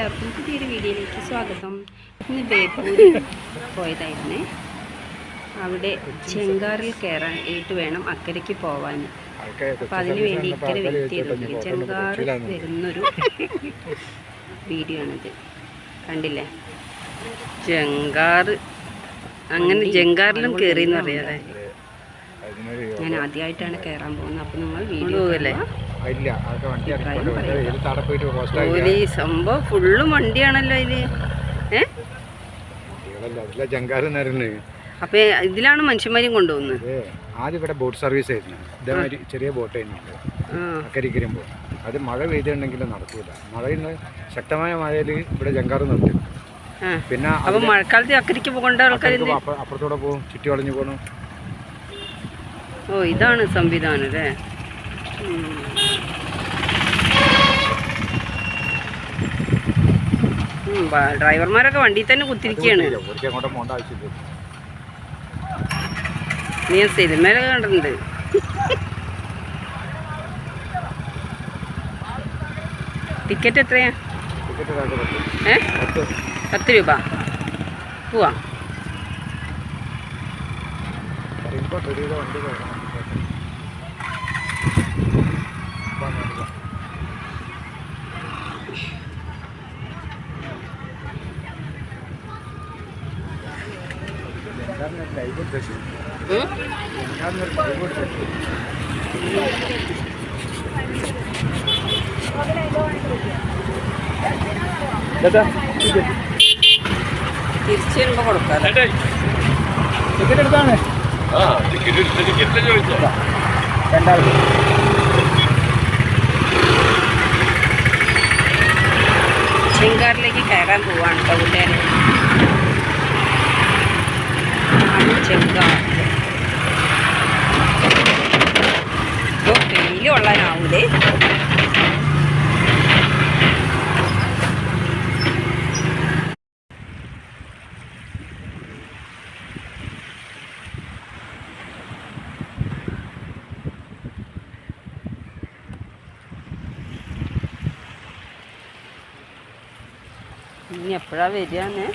എല്ലാവർക്കും പുതിയൊരു വീഡിയോയിലേക്ക് സ്വാഗതം. ഇന്ന് ബേപ്പൂരിൽ പോയതായിരുന്നേ. അവിടെ ചെങ്കാറിൽ കയറാൻ ആയിട്ട് വേണം അക്കരയ്ക്ക് പോവാൻ. അപ്പം അതിന് വേണ്ടി ഇക്കരെ വെയിറ്റ് ചെയ്തോണ്ടിരിക്കും ചെങ്കാർ വരുന്നൊരു വീഡിയോ ആണിത് കണ്ടില്ലേ? ജങ്കാറ് അങ്ങനെ ജങ്കാറിലും കയറി എന്ന് പറയാതെ ഞാൻ ആദ്യമായിട്ടാണ് കയറാൻ പോകുന്നത്. അപ്പോൾ നിങ്ങൾ വീഡിയോ അല്ലേ ഒരു സംഭവം ഫുള്ളും വണ്ടിയാണല്ലോ ഇതിൽ ഏ? അതിലെ ജങ്കാറ് നേരുന്നു അപ്പൊ ഇതിലാണ് മനുഷ്യന്മാരെയും കൊണ്ടുപോകുന്നത്. ആദ്യം ഇവിടെ ബോട്ട് സർവീസ് ആയിരുന്നു. ഇതേമാതിരി ചെറിയ ബോട്ട് തന്നെയുണ്ട് അക്കരിക്കരും പോകും അത് മഴ പെയ്തിട്ടുണ്ടെങ്കിൽ നടക്കൂല. മഴയിൽ ശക്തമായ മഴയിൽ ഇവിടെ ജങ്കാറ് നിർത്തി. പിന്നെ അപ്പൊ മഴക്കാലത്ത് അക്കരിക്ക് പോകേണ്ട ആൾക്കാർ അപ്പുറത്തൂടെ പോകും ചുറ്റി വളഞ്ഞു പോകണം. ഓ ഇതാണ് സംവിധാനം അല്ലേ? ഡ്രൈവർമാരൊക്കെ വണ്ടിയിൽ തന്നെ കുത്തിരിക്കുകയാണ് ഞാൻ സിനിമയിലൊക്കെ കണ്ടിട്ടുണ്ട്. ടിക്കറ്റ് എത്രയാ? ഏ? പത്ത്. പത്ത് രൂപ. പോവാ. ടിക്കറ്റ്. തിരിച്ചു ടിക്കറ്റ് എടുത്താണ് രണ്ടാമത് ചെങ്കാറിലേക്ക് കയറാൻ പോവാണ് കേട്ടോ ആണ് ചെങ്കാർ ഓ വെയിൽ കൊള്ളാനാവൂലേ ഇനി എപ്പോഴാ വരികയെന്ന്?